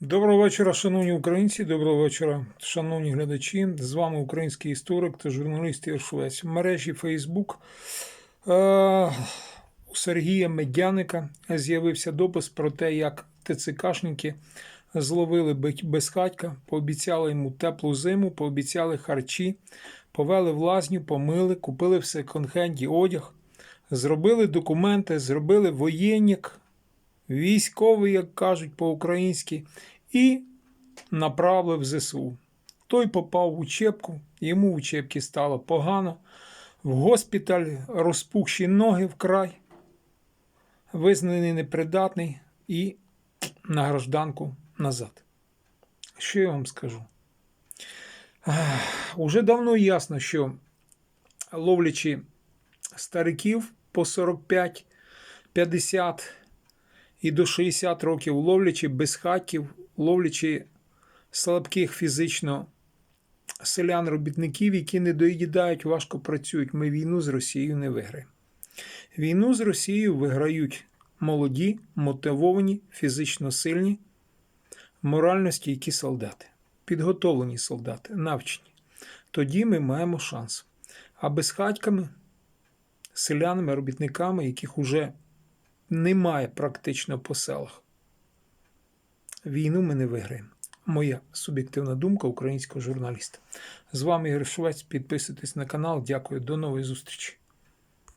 Доброго вечора, шановні українці, доброго вечора, шановні глядачі. З вами український історик та журналіст Ігор В мережі Facebook е- у Сергія Медяника з'явився допис про те, як ТЦКшники зловили безхатька, пообіцяли йому теплу зиму, пообіцяли харчі, повели в лазню, помили, купили в секонд-хенді одяг, зробили документи, зробили воєнник, військовий, як кажуть по-українськи, і направили в ЗСУ. Той попав в учебку, йому в учебці стало погано. В госпіталь розпухші ноги вкрай, визнаний непридатний і на гражданку назад. Що я вам скажу? Уже давно ясно, що ловлячи стариків по 45, 50 і до 60 років, ловлячи безхатьків, ловлячи слабких фізично селян-робітників, які не доїдають, важко працюють. Ми війну з Росією не виграємо. Війну з Росією виграють молоді, мотивовані, фізично сильні, морально стійкі солдати, підготовлені солдати, навчені. Тоді ми маємо шанс. А безхатьками, селянами, робітниками, яких уже немає практично по селах. Війну ми не виграємо. Моя суб'єктивна думка українського журналіста. З вами Ігор Швець. Підписуйтесь на канал. Дякую. До нової зустрічі.